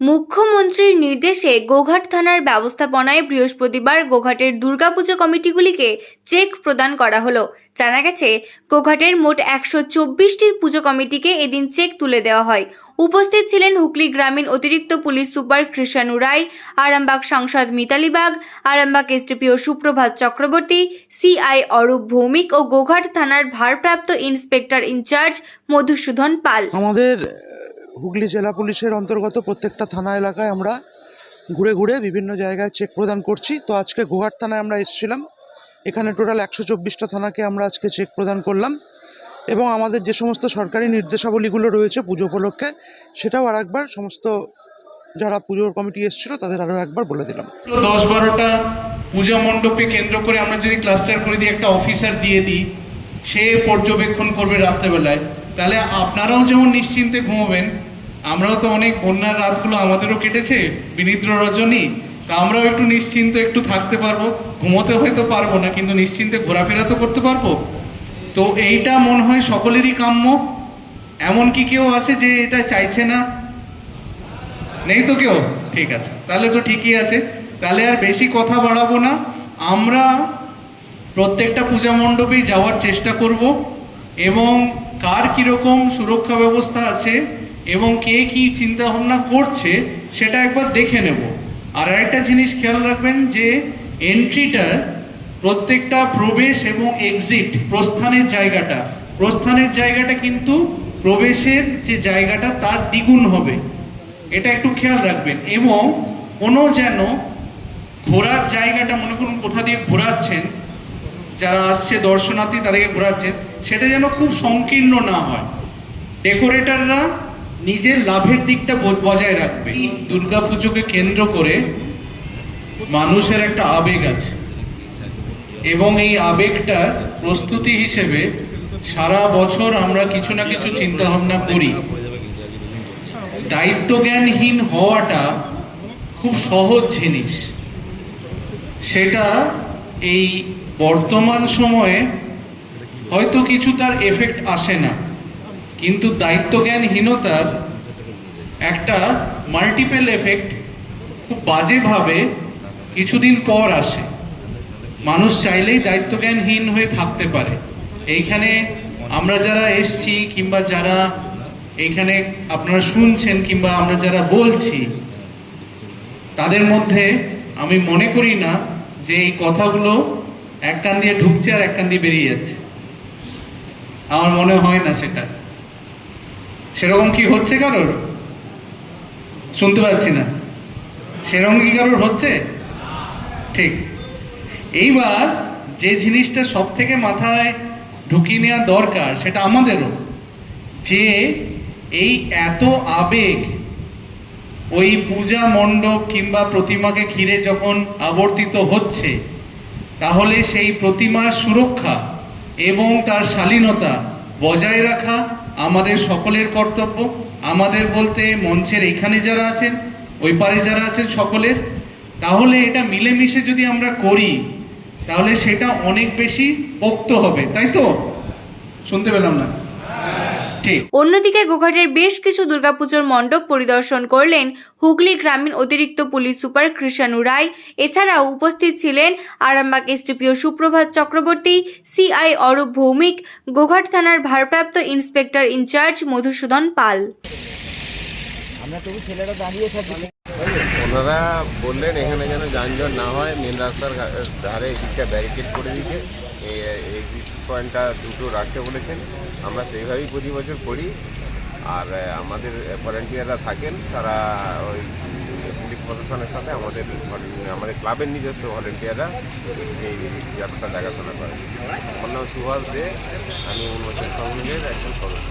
মুখ্যমন্ত্রীর নির্দেশে গোঘাট থানার ব্যবস্থাপনায় বৃহস্পতিবার গোঘাটের দুর্গাপুজো কমিটিগুলিকে চেক প্রদান করা হলো। জানা গেছে, গোঘাটের মোট একশো চব্বিশটি পুজো কমিটিকে এদিন চেক তুলে দেওয়া হয়। উপস্থিত ছিলেন হুগলি গ্রামীণ অতিরিক্ত পুলিশ সুপার কৃষাণু রায়, আরামবাগ সাংসদ মিতালি বাগ, আরামবাগ এসডিপিও সুপ্রভাত চক্রবর্তী, সিআই অরূপ ভৌমিক ও গোঘাট থানার ভারপ্রাপ্ত ইন্সপেক্টর ইনচার্জ মধুসূদন পাল। আমাদের হুগলি জেলা পুলিশের অন্তর্গত প্রত্যেকটা থানা এলাকায় আমরা ঘুরে ঘুরে বিভিন্ন জায়গায় চেক প্রদান করছি। তো আজকে গোহাট থানায় আমরা এসেছিলাম। এখানে টোটাল একশো চব্বিশটা থানাকে আমরা আজকে চেক প্রদান করলাম এবং আমাদের যে সমস্ত সরকারি নির্দেশাবলীগুলো রয়েছে পুজো উপলক্ষে, সেটাও আর একবার সমস্ত যারা পুজোর কমিটি এসেছিল তাদের আরও একবার বলে দিলাম। দশ বারোটা পূজা মণ্ডপে কেন্দ্র করে আমরা যদি ক্লাস্টার করে দিই, একটা অফিসার দিয়ে দিই, সে পর্যবেক্ষণ করবে রাত্রেবেলায়। তাহলে আপনারাও যেমন নিশ্চিন্তে ঘুমোবেন আমরাও তো অনেক বন্যার রাতগুলো আমাদেরও কেটেছে বিনিদ্র রজনী, তা আমরাও একটু নিশ্চিন্ত একটু থাকতে পারব, ঘুমোতে হয়তো পারব না, কিন্তু নিশ্চিন্তে ঘোরাফেরা তো করতে পারব। তো এইটা মনে হয় সকলেরই কাম্য এমন কি কেউ আছে যে এটা চাইছে না। নেই তো কেউ? ঠিক আছে, তাহলে তো ঠিকই আছে। তাহলে আর বেশি কথা বাড়াবো না। আমরা প্রত্যেকটা পূজা মণ্ডপেই যাওয়ার চেষ্টা করব, এবং কার কীরকম সুরক্ষা ব্যবস্থা আছে এবং কে কি চিন্তা ভাবনা করছে সেটা একবার দেখে নেব। আর একটা জিনিস খেয়াল রাখবেন যে এন্ট্রিটা প্রত্যেকটা প্রবেশ এবং এক্সিট প্রস্থানের জায়গাটা। প্রস্থানের জায়গাটা কিন্তু প্রবেশের যে জায়গাটা তার দ্বিগুণ হবে। এটা একটু খেয়াল রাখবেন। এবং কোনো যেন ঘোরার জায়গাটা, মনে করুন কোথা দিয়ে ঘোরাচ্ছেন, যারা আসছে দর্শনার্থী তাদেরকে ঘোরাচ্ছেন, সেটা যেন খুব সংকীর্ণ না হয়। ডেকোরেটররা নিজের লাভের দিকটা বজায় রাখবে। দুর্গাপুজোকে কেন্দ্র করে মানুষের একটা আবেগ আছে। এবং এই আবেগটার প্রস্তুতি হিসেবে সারা বছর আমরা কিছু না কিছু চিন্তা ভাবনা করি। দায়িত্বজ্ঞানহীন হওয়াটা খুব সহজ জিনিস। সেটা এই বর্তমান সময়ে হয়তো কিছু তার এফেক্ট আসে না। কিন্তু দায়িত্বজ্ঞানহীনতার একটা মাল্টিপেল এফেক্ট খুব বাজেভাবে কিছুদিন পর আসে। মানুষ চাইলেই দায়িত্বজ্ঞানহীন হয়ে থাকতে পারে। এইখানে আমরা যারা এসছি কিংবা যারা এইখানে আপনারা শুনছেন কিংবা আমরা যারা বলছি, তাদের মধ্যে আমি মনে করি না যে এই কথাগুলো এক কান দিয়ে ঢুকছে আর এক কান দিয়ে বেরিয়ে যাচ্ছে। আমার মনে হয় না সেটা। সেরকম কি হচ্ছে কারোর? শুনতে পাচ্ছি না। সেরকম কি কারোর হচ্ছে? ঠিক। এইবার যে জিনিসটা সব থেকে মাথায় ঢুকিয়ে নেওয়া দরকার সেটা আমাদেরও। যে এই এত আবেগ, ওই পূজা মণ্ডপ কিংবা প্রতিমাকে ঘিরে যখন আবর্তিত হচ্ছে, তাহলে সেই প্রতিমার সুরক্ষা এবং তার শালীনতা বজায় রাখা আমাদের সকলের কর্তব্য, আমাদের বলতে মঞ্চের এখানে যারা আছেন, ওই পারে যারা আছেন সকলের। তাহলে এটা মিলেমিশে যদি আমরা করি, তাহলে সেটা অনেক বেশি পোক্ত হবে, তাই তো? শুনতে পেলাম না। ঠিক অন্যদিকে গোঘাটের বেশ কিছু দুর্গাপুজোর মণ্ডপ পরিদর্শন করলেন হুগলি গ্রামীণ অতিরিক্ত পুলিশ সুপার কৃষাণু রায়। এছাড়াও উপস্থিত ছিলেন আরামবাগ এসডিপিও সুপ্রভাত চক্রবর্তী, সিআই অরূপ ভৌমিক, গোঘাট থানার ভারপ্রাপ্ত ইন্সপেক্টর ইনচার্জ মধুসূদন পাল। ওনারা বললেন, এখানে যেন যানজট না হয় মেন রাস্তার ধারে এদিকটা ব্যারিকেড করে দিতে এক্সিট পয়েন্টটা দুটো রাখতে বলেছেন। আমরা সেইভাবেই প্রতি বছর করি। আর আমাদের ভলেন্টিয়াররা থাকেন, তারা ওই পুলিশ প্রশাসনের সাথে আমাদের আমাদের ক্লাবের নিজস্ব ভলেন্টিয়াররা এই ব্যাপারটা দেখাশোনা করে আমার নাম সুভাষ দে, আমি উন্মোচন সংঘের একজন সদস্য।